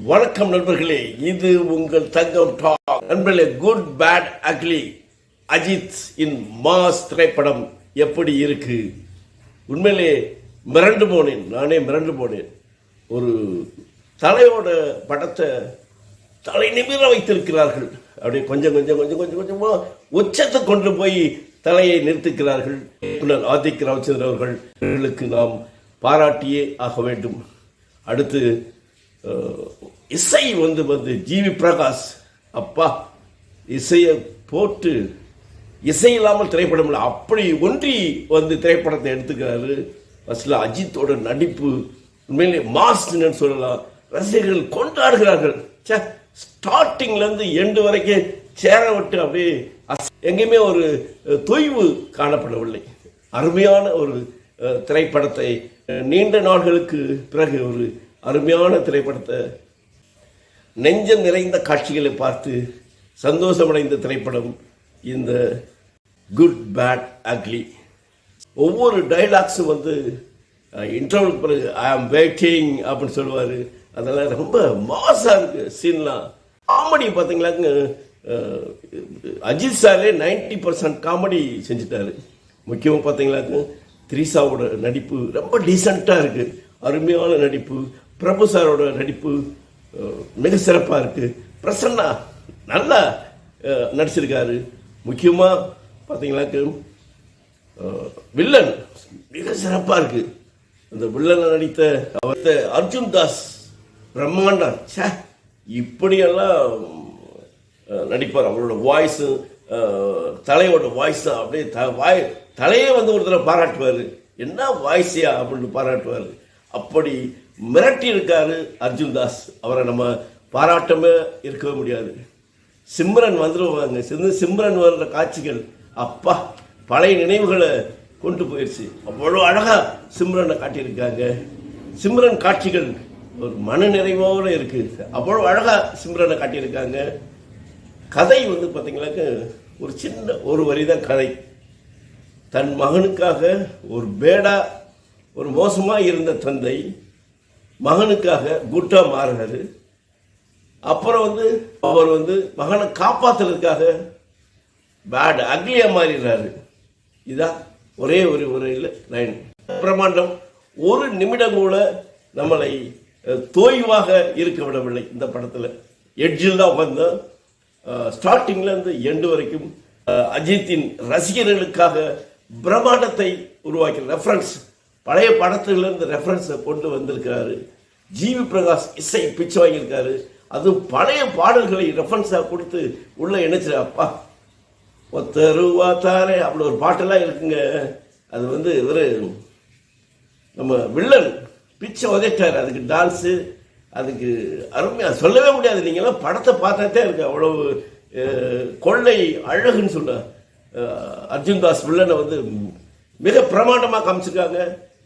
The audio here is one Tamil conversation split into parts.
வணக்கம் நண்பர்களே இது உங்கள் தங்கம் டாக் நண்பர்களே குட் பேட் அக்லி அஜித் இன் மாஸ் திரைப்படம் எப்படி இருக்கு? உண்மையிலே மிரண்டு போனேன் நானே மிரண்டு போனேன். ஒரு தலையோட படத்தை தலை நிமிர வைத்திருக்கிறார்கள். அப்படியே கொஞ்சம் கொஞ்சம் கொஞ்சம் கொஞ்சம் கொஞ்சமாக உச்சத்தை கொண்டு போய் தலையை நிறுத்துகிறார்கள். இயக்குனர் ஆதிக் ராமச்சந்திரன் அவர்கள் அவர்களுக்கு நாம் பாராட்டியே ஆக வேண்டும். அடுத்து இசை வந்து வந்து ஜிவி பிரகாஷ். அப்பா இசையை போட்டு இசை இல்லாமல் திரைப்படம் இல்லை அப்படி ஒன்றி வந்து திரைப்படத்தை எடுத்துக்கிறாரு. ஃபர்ஸ்ட்ல அஜித்தோட நடிப்பு உண்மையிலே மாஸ்ன்னு சொல்லலாம். ரசிகர்கள் கொண்டாடுகிறார்கள். சே ஸ்டார்டிங்லேருந்து எண்டு வரைக்கும் சேர விட்டு அப்படியே அஸ்- எங்கேயுமே ஒரு தொய்வு காணப்படவில்லை. அருமையான ஒரு திரைப்படத்தை நீண்ட நாட்களுக்கு பிறகு ஒரு அருமையான திரைப்படத்தை நெஞ்சம் நிறைந்த காட்சிகளை பார்த்து சந்தோஷமடைந்த திரைப்படம் இந்த குட் பேட் அக்லி ஒவ்வொரு டைலாக்ஸும் வந்து இன்டர்வலுக்கு பிறகு ஐ ஆம் வெயிட்டிங் அப்படின்னு சொல்லுவார். அதெல்லாம் ரொம்ப மாசாக இருக்கு சீன்லாம் காமெடி பார்த்தீங்களாங்க அஜித் சாரே நைன்டி பர்சன்ட் காமெடி செஞ்சுட்டாரு. முக்கியமாக பார்த்தீங்களாக்கு த்ரீசாவோட நடிப்பு ரொம்ப டீசெண்டாக இருக்குது அருமையான நடிப்பு. பிரபு சாரோட நடிப்பு மிக சிறப்பாக இருக்குது பிரசன்னா நல்லா நடிச்சிருக்காரு. முக்கியமாக பார்த்தீங்களாக்கு வில்லன் மிக சிறப்பாக இருக்குது அந்த வில்லனை நடித்த அவர்த்த அர்ஜுன் தாஸ் பிரம்மாண்டம். ச்சே இப்படியெல்லாம் நடிப்பார். அவரோட வாய்ஸு தலையோட வாய்ஸ் அப்படியே த வாய் தலையே வந்து ஒருத்தரை பாராட்டுவார். என்ன வாய்ஸியா அப்படின்னு பாராட்டுவார். அப்படி மிரட்டி இருக்காரு அர்ஜுன் தாஸ் அவரை நம்ம பாராட்டமே இருக்கவே முடியாது. சிம்ரன் வந்துருவாங்க. சிந்து சிம்ரன் வர்ற காட்சிகள் அப்பா பழைய நினைவுகளை கொண்டு போயிடுச்சு அவ்வளோ அழகா சிம்ரனை காட்டியிருக்காங்க. சிம்ரன் காட்சிகள் ஒரு மன நிறைவோடு இருக்கு. அவ்வளோ அழகா சிம்ரனை காட்டியிருக்காங்க. கதை வந்து பார்த்தீங்கன்னாக்க ஒரு சின்ன ஒரு வரி தான் கதை. தன் மகனுக்காக ஒரு பேடா ஒரு மோசமாக இருந்த தந்தை மகனுக்காக குட்டா மாறினாரு. அப்புறம் வந்து அவர் வந்து மகனை காப்பாத்துறதுக்காக பேட் அக்லியா மாறிடுறாரு. இதான் ஒரே ஒரு முறையில் லைன் பிரம்மாண்டம் ஒரு நிமிடம் கூட நம்மளை தோய்வாக இருக்க விடவில்லை இந்த படத்தில். எட்ஜில் தான் உட்காந்தோம் ஸ்டார்டிங்ல இருந்து எண்டு வரைக்கும் அஜித்தின் ரசிகர்களுக்காக பிரம்மாண்டத்தை உருவாக்கிற ரெஃபரன்ஸ் பழைய படத்துலேருந்து ரெஃபரன்ஸை கொண்டு வந்திருக்கிறாரு. ஜிவி பிரகாஷ் இசை பிச்சு வாங்கியிருக்காரு. அதுவும் பழைய பாடல்களை ரெஃபரன்ஸாக கொடுத்து உள்ளே இணைச்சிரு. அப்பா ஒத்தருவா தாரே அப்படி ஒரு பாட்டெல்லாம் இருக்குங்க. அது வந்து இவர் நம்ம வில்லன் பிச்சை உதைட்டார் அதுக்கு டான்ஸு அதுக்கு அருமையாக சொல்லவே முடியாது. நீங்களாம் படத்தை பார்த்தாத்தே இருக்கு அவ்வளவு கொள்ளை அழகுன்னு சொல்ல அர்ஜுன் தாஸ் வில்லனை வந்து மிக பிரமாண்டமாக காமிச்சிருக்காங்க.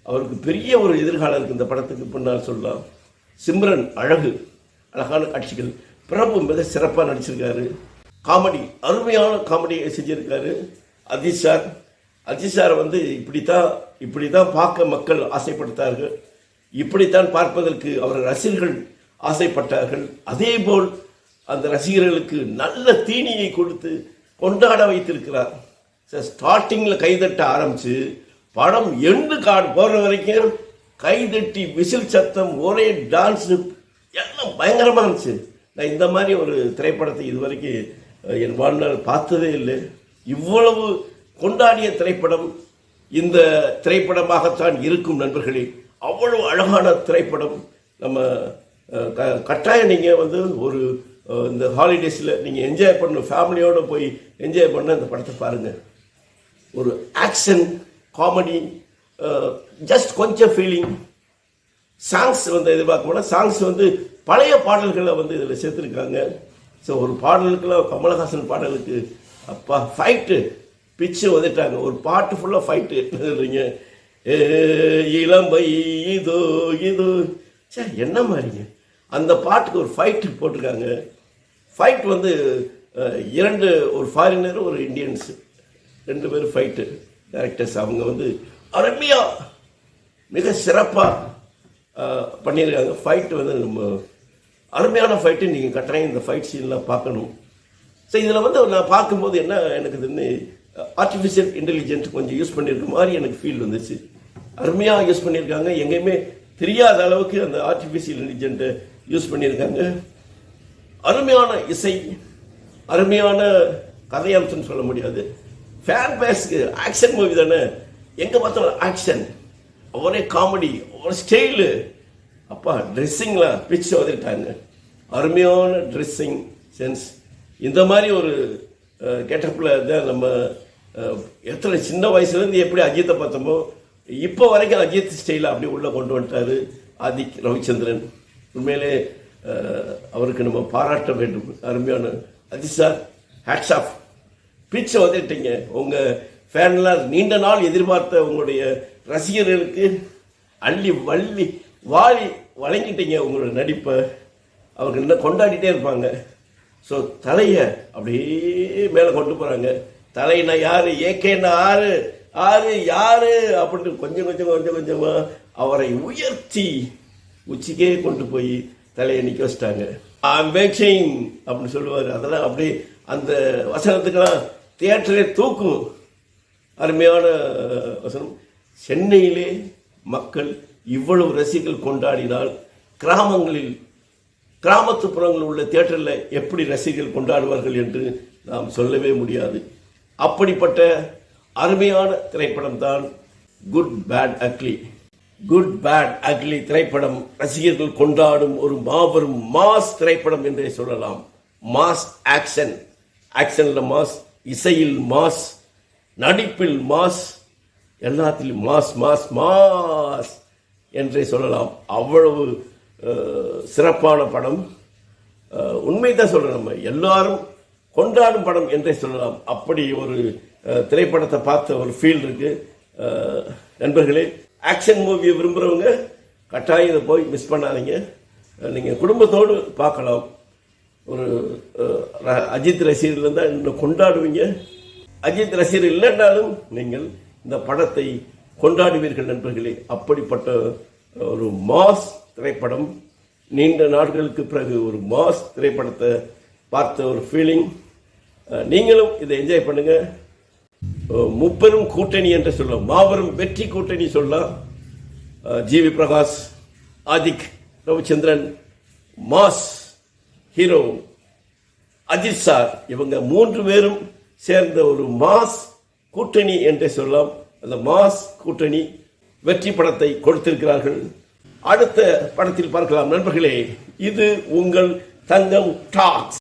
அவருக்கு பெரிய ஒரு எதிர்காலம் இருக்குது இந்த படத்துக்கு பின்னால் சொல்லலாம். சிம்ரன் அழகு அழகான காட்சிகள். பிரபு மிக சிறப்பாக நடிச்சிருக்காரு. காமெடி அருமையான காமெடியை செஞ்சிருக்காரு. அஜித் சார். அஜித் சார் வந்து இப்படித்தான் இப்படித்தான் பார்க்க மக்கள் ஆசைப்படுத்தார்கள். இப்படித்தான் பார்ப்பதற்கு அவர் ரசிகர்கள் ஆசைப்பட்டார்கள். அதே போல் அந்த ரசிகர்களுக்கு நல்ல தீனியை கொடுத்து கொண்டாட வைத்திருக்கிறார். சார் ஸ்டார்டிங்கில் கைதட்ட ஆரம்பித்து படம் எண்டு கார்டு போடுற வரைக்கும் கைதட்டி விசில் சத்தம் ஒரே டான்ஸ் எல்லாம் பயங்கரமாக இருந்துச்சு. நான் இந்த மாதிரி ஒரு திரைப்படத்தை இதுவரைக்கும் வரைக்கும் என் வாழ்நாள் பார்த்ததே இல்லை. இவ்வளவு கொண்டாடிய திரைப்படம் இந்த திரைப்படமாகத்தான் இருக்கும் நண்பர்களே. அவ்வளவு அழகான திரைப்படம். நம்ம க- கட்டாயம் நீங்கள் வந்து ஒரு இந்த ஹாலிடேஸில் நீங்கள் என்ஜாய் பண்ணணும். ஃபேமிலியோடு போய் என்ஜாய் பண்ண இந்த படத்தை பாருங்கள் ஒரு ஆக்ஷன் காமெடி ஜஸ்ட் uh, கொஞ்சம் ஃபீலிங் சாங்ஸ் வந்து எதிர்பார்க்க போனால் சாங்ஸ் வந்து பழைய பாடல்களை வந்து இதில் சேர்த்துருக்காங்க. ஸோ ஒரு பாடலுக்குலாம் கமலஹாசன் பாடலுக்கு அப்பா ஃபைட்டு பிச்சு வந்துட்டாங்க. ஒரு பாட்டு ஃபுல்லாக ஃபைட்டு சொல்றீங்க ஏ இளம்பை இதோ இதோ. சே என்ன மாதிரிங்க? அந்த பாட்டுக்கு ஒரு ஃபைட்டு போட்டிருக்காங்க. ஃபைட் வந்து இரண்டு ஒரு ஃபாரினர் ஒரு இண்டியன்ஸு ரெண்டு பேரும் ஃபைட்டு டேரக்டர்ஸ் அவங்க வந்து அருமையாக மிக சிறப்பாக பண்ணியிருக்காங்க. ஃபைட்டு வந்து நம்ம அருமையான ஃபைட்டு நீங்கள் கட்டாயம் இந்த ஃபைட் சீன்லாம் பார்க்கணும். ஸோ இதில் வந்து நான் பார்க்கும்போது என்ன எனக்கு இது ஆர்டிஃபிஷியல் இன்டெலிஜென்ஸ் கொஞ்சம் யூஸ் பண்ணியிருக்க மாதிரி எனக்கு ஃபீல் வந்துச்சு. அருமையாக யூஸ் பண்ணியிருக்காங்க. எங்கேயுமே தெரியாத அளவுக்கு அந்த ஆர்டிஃபிஷியல் இன்டெலிஜென்ட்டை யூஸ் பண்ணியிருக்காங்க. அருமையான இசை அருமையான கதையம்சம்னு சொல்ல முடியாது. ஃபேன் பேஸ்க்கு ஆக்ஷன் மூவி தானே? எங்கே பார்த்தாலும் ஆக்ஷன் ஒரே காமெடி ஒரே ஸ்டைலு அப்பா ட்ரெஸ்ஸிங்லாம் பிச்சு வந்துட்டாங்க அருமையான ட்ரெஸ்ஸிங் சென்ஸ் இந்த மாதிரி ஒரு கெட்டப்பில் தான் நம்ம எத்தனை சின்ன வயசுலேருந்து எப்படி அஜித்தை பார்த்தோமோ இப்போ வரைக்கும் அஜித் ஸ்டைலை அப்படி உள்ளே கொண்டு வந்துட்டாரு ஆதிக் ரவிச்சந்திரன். உண்மையிலே அவருக்கு நம்ம பாராட்ட வேண்டும். அருமையான அஜித் சார் ஹேட்ஸ் ஆஃப் பிச்சை வந்துட்டீங்க. உங்க ஃபேன்லாம் நீண்ட நாள் எதிர்பார்த்த உங்களுடைய ரசிகர்களுக்கு அள்ளி வள்ளி வாரி வழங்கிட்டீங்க உங்களோட நடிப்பை. அவங்க இன்னும் கொண்டாடிட்டே இருப்பாங்க. ஸோ தலையை அப்படியே மேலே கொண்டு போகிறாங்க தலைனா யாரு? ஏகேனா ஆறு? ஆறு யாரு? அப்படின்னு கொஞ்சம் கொஞ்சம் கொஞ்சம் கொஞ்சமாக அவரை உயர்த்தி உச்சிக்கே கொண்டு போய் தலையை நிற்க வச்சிட்டாங்க. ஐம் அப்படின்னு சொல்லுவார். அதெல்லாம் அப்படியே அந்த வசனத்துக்கெல்லாம் தியேட்டரே தூக்கும். அருமையான வசனம். சென்னையிலே மக்கள் இவ்வளவு ரசிகள் கொண்டாடினால் கிராமங்களில் கிராமத்துப்புறங்களில் உள்ள தியேட்டரில் எப்படி ரசிகர்கள் கொண்டாடுவார்கள் என்று நாம் சொல்லவே முடியாது. அப்படிப்பட்ட அருமையான திரைப்படம் தான் good bad ugly good bad ugly திரைப்படம் ரசிகர்கள் கொண்டாடும் ஒரு மாபெரும் மாஸ் திரைப்படம் என்றே சொல்லலாம். மாஸ் ஆக்ஷன் ஆக்ஷனில் மாஸ் இசையில் மாஸ் நடிப்பில் மாஸ் எல்லாத்திலும் மாஸ் மாஸ் மாஸ் என்றே சொல்லலாம். அவ்வளவு சிறப்பான படம். உண்மைதான் சொல்றோம் நம்ம. எல்லாரும் கொண்டாடும் படம் என்றே சொல்லலாம். அப்படி ஒரு திரைப்படத்தை பார்த்த ஒரு ஃபீல் இருக்குது நண்பர்களே ஆக்ஷன் மூவியை விரும்புகிறவங்க கட்டாயம் இதை போய் மிஸ் பண்ணாதீங்க. நீங்கள் குடும்பத்தோடு பார்க்கலாம். ஒரு ர- அஜித் ரசிகர்கள் இன்னும் கொண்டாடுவீங்க? அஜித் ரசிகர் இல்லைன்னாலும் நீங்கள் இந்த படத்தை கொண்டாடுவீர்கள் நண்பர்களே. அப்படிப்பட்ட ஒரு மாஸ் திரைப்படம் நீண்ட நாட்களுக்கு பிறகு ஒரு மாஸ் திரைப்படத்தை பார்த்த ஒரு ஃபீலிங் நீங்களும் இதை என்ஜாய் பண்ணுங்கள் முப்பெரும் கூட்டணி என்று சொல்லலாம். மாபெரும் வெற்றி கூட்டணி சொல்லலாம். GV Prakash Adhik Ravichandran mass hero Ajith sir இவங்க மூன்று பேரும் சேர்ந்த ஒரு மாஸ் கூட்டணி என்றே சொல்லலாம். அந்த மாஸ் கூட்டணி வெற்றி படத்தை கொடுத்திருக்கிறார்கள். அடுத்த படத்தில் பார்க்கலாம். நண்பர்களே இது உங்கள் தங்கம் டாக்ஸ்.